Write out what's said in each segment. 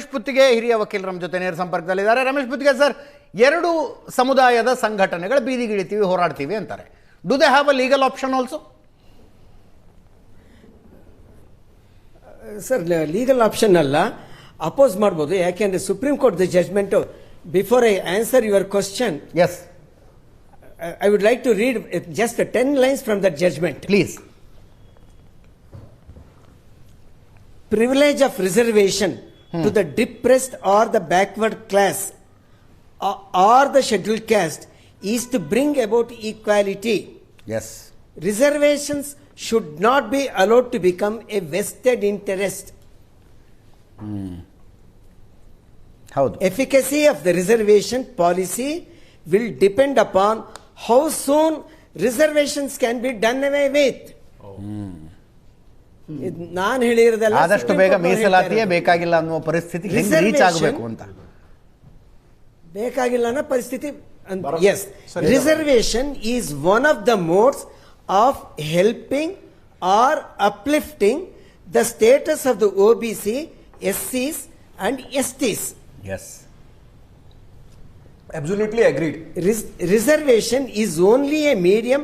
ರಮೇಶ್ ಪುತ್ತಿಗೆ ಹಿರಿಯ ವಕೀಲ್ ನಮ್ಮ ಜೊತೆ ನೇರ ಸಂಪರ್ಕದಲ್ಲಿದ್ದಾರೆ. ರಮೇಶ್ ಪುತ್ತಿಗೆ ಸರ್ ಎರಡು ಸಮುದಾಯದ ಸಂಘಟನೆಗಳು ಬೀದಿಗಿಳಿತೀವಿ ಹೋರಾಡ್ತೀವಿ ಅಂತಾರೆ. Do they have a legal option also sir legal option ಅಲ್ಲ. ಅಪೋಸ್ ಮಾಡ್ಬೋದು. ಯಾಕೆಂದ್ರೆ supreme court the judgement before I answer your question as I would like to read just ten lines from that judgement please privilege of reservation. Hmm. to the depressed or the backward class or, or the scheduled caste is to bring about equality. Yes. Reservations should not be allowed to become a vested interest. Mm. How? Efficacy of the reservation policy will depend upon how soon reservations can be done away with. Oh. ನಾನು ಹೇಳಿರೋದಲ್ಲ ಆದಷ್ಟು ಬೇಗ ಮೀಸಲಾತಿಯೇ ಬೇಕಾಗಿಲ್ಲ ಅನ್ನುವ ಪರಿಸ್ಥಿತಿ reach ಆಗಬೇಕು ಅಂತ. ಬೇಕಾಗಿಲ್ಲ ಅನ್ನೋ ಪರಿಸ್ಥಿತಿ as reservation is one of the modes of helping or uplifting the status of the O B C S Cs and S Ts S Absolutely agreed. reservation is only a medium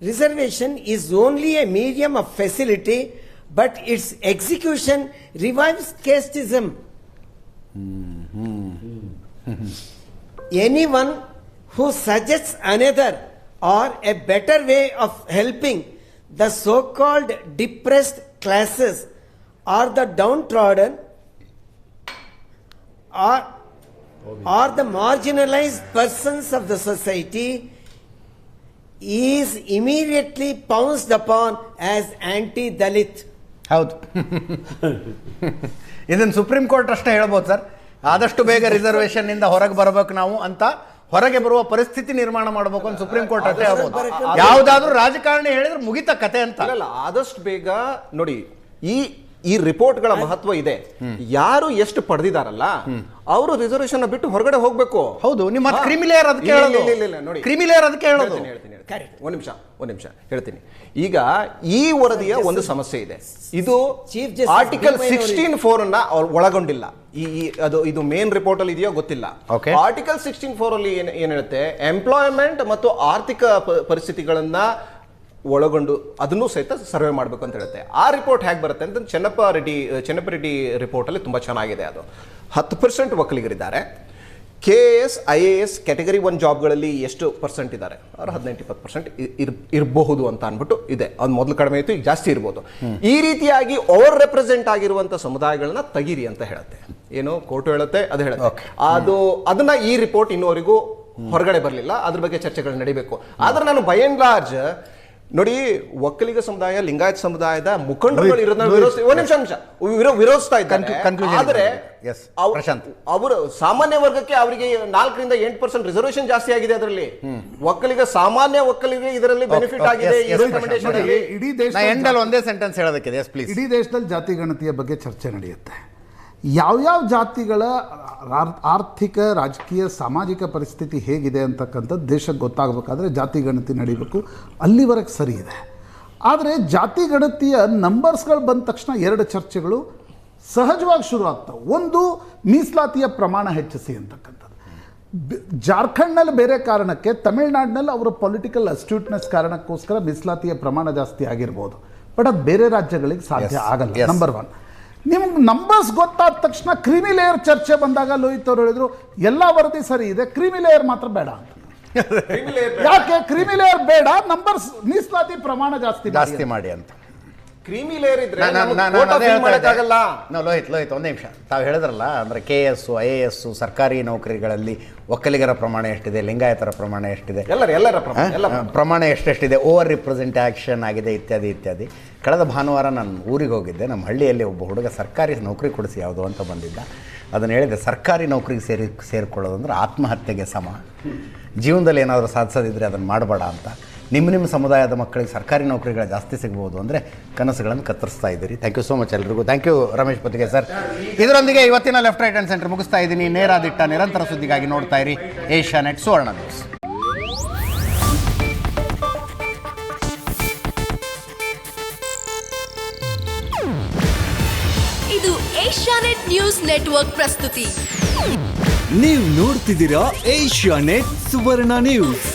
reservation is only a medium of facility but its execution revives casteism. Mm-hmm. Anyone who suggests another or a better way of helping the so-called depressed classes or the downtrodden or or the marginalized persons of the society is immediately pounced upon as anti Dalit ಹೌದು. ಇದನ್ನು supreme court ಅಷ್ಟೇ ಹೇಳ್ಬೋದು sir ಆದಷ್ಟು ಬೇಗ reservation ಇಂದ ಹೊರಗೆ ಬರಬೇಕು ನಾವು ಅಂತ ಹೊರಗೆ ಬರುವ ಪರಿಸ್ಥಿತಿ ನಿರ್ಮಾಣ ಮಾಡಬೇಕು ಅಂತ ಸುಪ್ರೀಂ ಕೋರ್ಟ್ ಅಷ್ಟೇ ಹೇಳ್ಬೋದು. ಯಾವುದಾದ್ರೂ ರಾಜಕಾರಣಿ ಹೇಳಿದ್ರೆ ಮುಗಿತ ಕತೆ ಅಂತ. ಆದಷ್ಟು ಬೇಗ ನೋಡಿ ಈ ಈ ರಿಪೋರ್ಟ್ಗಳ ಮಹತ್ವ ಇದೆ. ಯಾರು ಎಷ್ಟು ಪಡೆದಿದಾರಲ್ಲ ಅವರು ರಿಸರ್ವೇಶನ್ ಬಿಟ್ಟು ಹೊರಗಡೆ ಹೋಗ್ಬೇಕು. ಹೌದು ನಿಮ್ಮ. ಕ್ರಿಮಿಲೇಯರ್ ಅದಕ್ಕೆ ಹೇಳೋದು ಇಲ್ಲ, ನೋಡಿ. ಕ್ರಿಮಿಲೇಯರ್ ಅದಕ್ಕೆ ಹೇಳೋದು ಹೇಳ್ತೀನಿ, ಹೇಳ್ತೀನಿ. ಒಂದ್ ನಿಮಿಷ ಒಂದ್ ನಿಮಿಷ ಹೇಳ್ತೀನಿ. ಈಗ ಈ ವರದಿಯ ಒಂದು ಸಮಸ್ಯೆ ಇದೆ. ಇದು ಚೀಫ್ ಆರ್ಟಿಕಲ್ ಸಿಕ್ಸ್ಟೀನ್ ಫೋರ್ ಅನ್ನ ಒಳಗೊಂಡಿಲ್ಲ. ಈ ಅದು ಇದು ಮೇನ್ ರಿಪೋರ್ಟ್ ಅಲ್ಲಿ ಇದೆಯೋ ಗೊತ್ತಿಲ್ಲ. ಆರ್ಟಿಕಲ್ ಸಿಕ್ಸ್ಟೀನ್ ಫೋರ್ ಅಲ್ಲಿ ಏನ್ ಏನ್ ಹೇಳುತ್ತೆ? ಎಂಪ್ಲಾಯ್ಮೆಂಟ್ ಮತ್ತು ಆರ್ಥಿಕ ಪರಿಸ್ಥಿತಿಗಳನ್ನ ಒಳಗೊಂಡು ಅದನ್ನು ಸಹಿತ ಸರ್ವೆ ಮಾಡಬೇಕು ಅಂತ ಹೇಳುತ್ತೆ. ಆ ರಿಪೋರ್ಟ್ ಹೇಗೆ ಬರುತ್ತೆ ಅಂತ ಚೆನ್ನಪ್ಪ ರೆಡ್ಡಿ ಚೆನ್ನಪ್ಪ ರೆಡ್ಡಿ ರಿಪೋರ್ಟ್ ಅಲ್ಲಿ ತುಂಬಾ ಚೆನ್ನಾಗಿದೆ ಅದು. ಹತ್ತು percent ಒಕ್ಕಲಿಗರಿದ್ದಾರೆ K S I A S category one ಜಾಬ್ಗಳಲ್ಲಿ ಎಷ್ಟು ಪರ್ಸೆಂಟ್ ಇದ್ದಾರೆ? ಅವ್ರು ಹದಿನೆಂಟು ಇಪ್ಪತ್ತು ಪರ್ಸೆಂಟ್ ಇರಬಹುದು ಅಂತ ಅಂದ್ಬಿಟ್ಟು ಇದೆ. ಅದು ಮೊದಲು ಕಡಿಮೆ ಇತ್ತು ಈಗ ಜಾಸ್ತಿ ಇರ್ಬೋದು. ಈ ರೀತಿಯಾಗಿ ಓವರ್ ರೆಪ್ರೆಸೆಂಟ್ ಆಗಿರುವಂಥ ಸಮುದಾಯಗಳನ್ನ ತೆಗೀರಿ ಅಂತ ಹೇಳುತ್ತೆ. ಏನು? ಕೋರ್ಟ್ ಹೇಳುತ್ತೆ ಅದು ಹೇಳುತ್ತೆ. ಅದು ಅದನ್ನ ಈ ರಿಪೋರ್ಟ್ ಇನ್ನುವರೆಗೂ ಹೊರಗಡೆ ಬರಲಿಲ್ಲ. ಅದ್ರ ಬಗ್ಗೆ ಚರ್ಚೆಗಳು ನಡಿಬೇಕು. ಆದ್ರೆ ನಾನು ಬೈ ಅಂಡ್ ಲಾರ್ಜ್ ನೋಡಿ ಒಕ್ಕಲಿಗ ಸಮುದಾಯ ಲಿಂಗಾಯತ್ ಸಮುದಾಯದ ಮುಖಂಡರುಗಳು ಇರೋದನ್ನ. ವಿರೋಧಿಸಿ ಒಂದ್ ನಿಮಿಷ ನಿಮಿಷ. ವಿರೋ- ವಿರೋಧಿಸ್ತಾ ಇದ್ದಾರೆ. ಆದ್ರೆ. ಅವರು ಸಾಮಾನ್ಯ ವರ್ಗಕ್ಕೆ ಅವರಿಗೆ ನಾಲ್ಕರಿಂದ ಎಂಟು ಪರ್ಸೆಂಟ್ ರಿಸರ್ವೇಶನ್ ಜಾಸ್ತಿ ಆಗಿದೆ ಅದರಲ್ಲಿ. ಒಕ್ಕಲಿಗ ಸಾಮಾನ್ಯ ಒಕ್ಕಲಿಗ ಇದರಲ್ಲಿ ಬೆನಿಫಿಟ್ ಆಗಿದೆ. ಇಡೀ ದೇಶದಲ್ಲಿ ಒಂದೇ ಸೆಂಟೆನ್ಸ್ ಹೇಳೋದಕ್ಕೆ ಎಸ್ ಪ್ಲೀಸ್ ಇಡೀ ದೇಶದಲ್ಲಿ ಜಾತಿ ಗಣತಿಯ ಬಗ್ಗೆ ಚರ್ಚೆ ನಡೆಯುತ್ತೆ. ಯಾವ್ಯಾವ ಜಾತಿಗಳ ಆರ್ಥಿಕ ರಾಜಕೀಯ ಸಾಮಾಜಿಕ ಪರಿಸ್ಥಿತಿ ಹೇಗಿದೆ ಅಂತಕ್ಕಂಥದ್ದು ದೇಶಕ್ಕೆ ಗೊತ್ತಾಗಬೇಕಾದ್ರೆ ಜಾತಿ ಗಣತಿ ನಡೀಬೇಕು. ಅಲ್ಲಿವರೆಗೆ ಸರಿ ಇದೆ. ಆದರೆ ಜಾತಿ ಗಣತಿಯ ನಂಬರ್ಸ್ಗಳು ಬಂದ ತಕ್ಷಣ ಎರಡು ಚರ್ಚೆಗಳು ಸಹಜವಾಗಿ ಶುರು ಆಗ್ತವೆ. ಒಂದು ಮೀಸಲಾತಿಯ ಪ್ರಮಾಣ ಹೆಚ್ಚಿಸಿ ಅಂತಕ್ಕಂಥದ್ದು. ಜಾರ್ಖಂಡ್ನಲ್ಲಿ ಬೇರೆ ಕಾರಣಕ್ಕೆ ತಮಿಳ್ನಾಡಿನಲ್ಲಿ ಅವರ ಪೊಲಿಟಿಕಲ್ ಅಸ್ಟ್ಯೂಟ್ನೆಸ್ ಕಾರಣಕ್ಕೋಸ್ಕರ ಮೀಸಲಾತಿಯ ಪ್ರಮಾಣ ಜಾಸ್ತಿ ಆಗಿರ್ಬೋದು. ಬಟ್ ಅದು ಬೇರೆ ರಾಜ್ಯಗಳಿಗೆ ಸಾಧ್ಯ ಆಗಲ್ಲ. ನಂಬರ್ ಒನ್ ನಿಮ್ಗೆ ನಂಬರ್ಸ್ ಗೊತ್ತಾದ ತಕ್ಷಣ ಕ್ರಿಮಿ ಲೇಯರ್ ಚರ್ಚೆ ಬಂದಾಗ ಲೋಹಿತ್ ಅವರು ಹೇಳಿದ್ರು ಎಲ್ಲ ವರದಿ ಸರಿ ಇದೆ ಕ್ರಿಮಿ ಲೇಯರ್ ಮಾತ್ರ ಬೇಡ ಅಂತ. ಯಾಕೆ? ಕ್ರಿಮಿ ಲೇಯರ್ ಬೇಡ ನಂಬರ್ಸ್ ಮೀಸಲಾತಿ ಪ್ರಮಾಣ ಜಾಸ್ತಿ ಮಾಡಿ ಜಾಸ್ತಿ ಮಾಡಿ ಅಂತ. ಕ್ರೀಮಿ ಲೇಯರ್ ಇದ್ರೆ ನಾವು ಲೋಹಿತ್ ಲೋಹಿತ್ ಒಂದೇ ನಿಮಿಷ. ತಾವು ಹೇಳಿದ್ರಲ್ಲ ಅಂದ್ರೆ K S I A S ಸರ್ಕಾರಿ ನೌಕರಿಗಳಲ್ಲಿ ಒಕ್ಕಲಿಗರ ಪ್ರಮಾಣ ಎಷ್ಟಿದೆ ಲಿಂಗಾಯತರ ಪ್ರಮಾಣ ಎಷ್ಟಿದೆ? ಎಲ್ಲರ ಎಲ್ಲರ ಪ್ರಮಾಣ ಎಷ್ಟೆಷ್ಟಿದೆ? ಓವರ್ ರಿಪ್ರೆಸೆಂಟ್ ಆಕ್ಷನ್ ಆಗಿದೆ ಇತ್ಯಾದಿ ಇತ್ಯಾದಿ. ಕಳೆದ ಭಾನುವಾರ ನಾನು ಊರಿಗೆ ಹೋಗಿದ್ದೆ. ನಮ್ಮ ಹಳ್ಳಿಯಲ್ಲಿ ಒಬ್ಬ ಹುಡುಗ ಸರ್ಕಾರಿ ನೌಕರಿ ಕೊಡಿಸಿ ಯಾವುದು ಅಂತ ಬಂದಿದ್ದ. ಅದನ್ನು ಹೇಳಿದೆ ಸರ್ಕಾರಿ ನೌಕರಿಗೆ ಸೇರಿ ಸೇರಿಕೊಳ್ಳೋದಂದ್ರೆ ಆತ್ಮಹತ್ಯೆಗೆ ಸಮ. ಜೀವನದಲ್ಲಿ ಏನಾದರೂ ಸಾಧಿಸೋದಿದ್ರೆ ಅದನ್ನು ಮಾಡಬೇಡ ಅಂತ. ನಿಮ್ಮ ನಿಮ್ಮ ಸಮುದಾಯದ ಮಕ್ಕಳಿಗೆ ಸರ್ಕಾರಿ ನೌಕರಿಗಳು ಜಾಸ್ತಿ ಸಿಗ್ಬೋದು ಅಂದರೆ ಕನಸುಗಳನ್ನು ಕತ್ತರಿಸ್ತಾ ಇದ್ದೀರಿ. ಥ್ಯಾಂಕ್ ಯು ಸೋ ಮಚ್ ಎಲ್ರಿಗೂ. ಥ್ಯಾಂಕ್ ಯು ರಮೇಶ್ ಪತಿಗೆ ಸರ್ ಇದರೊಂದಿಗೆ ಇವತ್ತಿನ ಲೆಫ್ಟ್ ರೈಟ್ ಆ್ಯಂಡ್ ಸೆಂಟರ್ ಮುಗಿಸ್ತಾ ಇದ್ದೀನಿ. ನೇರ ದಿಟ್ಟ ನಿರಂತರ ಸುದ್ದಿಗಾಗಿ ನೋಡ್ತಾ ಇರಿ. ಏಷ್ಯಾ ನೆಟ್ ಸುವರ್ಣ ನ್ಯೂಸ್ ಇದು ಏಷ್ಯಾನೆಟ್ ನ್ಯೂಸ್ ನೆಟ್ವರ್ಕ್ ಪ್ರಸ್ತುತಿ. ನೀವು ನೋಡ್ತಿದ್ದೀರಾ ಏಷ್ಯಾ ನೆಟ್ ಸುವರ್ಣ ನ್ಯೂಸ್